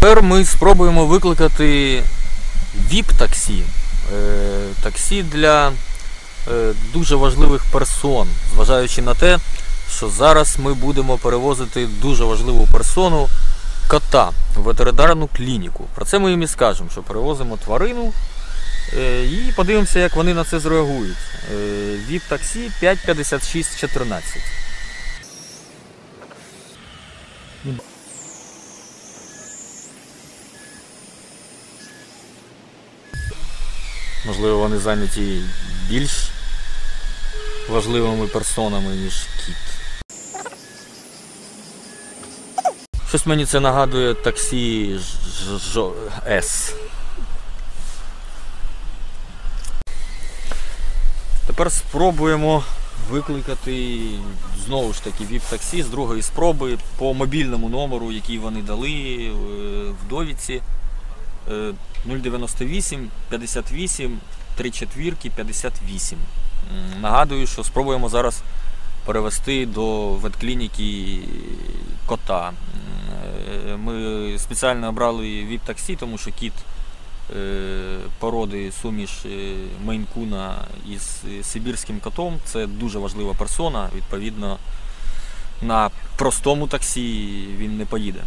Тепер ми спробуємо викликати ВІП-таксі. Е, Таксі для е, дуже важливих персон, зважаючи на те, що зараз ми будемо перевозити дуже важливу персону кота в ветеринарну клініку. Про це ми їм і скажемо, що перевозимо тварину е, і подивимося, як вони на це зреагують. ВІП-таксі 55614. Можливо, вони зайняті більш важливими персонами, ніж кіт. Щось мені це нагадує таксі С. Тепер спробуємо викликати знову ж таки ВІП-таксі з другої спроби по мобільному номеру, який вони дали е, в довідці. Е, 098 58 3 четвірки 58. Нагадую, що спробуємо зараз перевести до ветклініки кота. Е, Ми спеціально обрали ВІП-таксі, тому що кіт е, породи суміш е, Мейнкуна із сибірським котом це дуже важлива персона. Відповідно, на простому таксі він не поїде.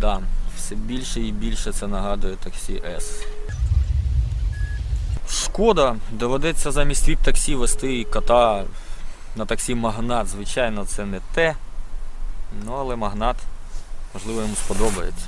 Да, все більше і більше це нагадує таксі С. Шкода, доведеться замість віп-таксі вести кота на таксі магнат. Звичайно, це не те. Ну, але магнат, можливо, йому сподобається.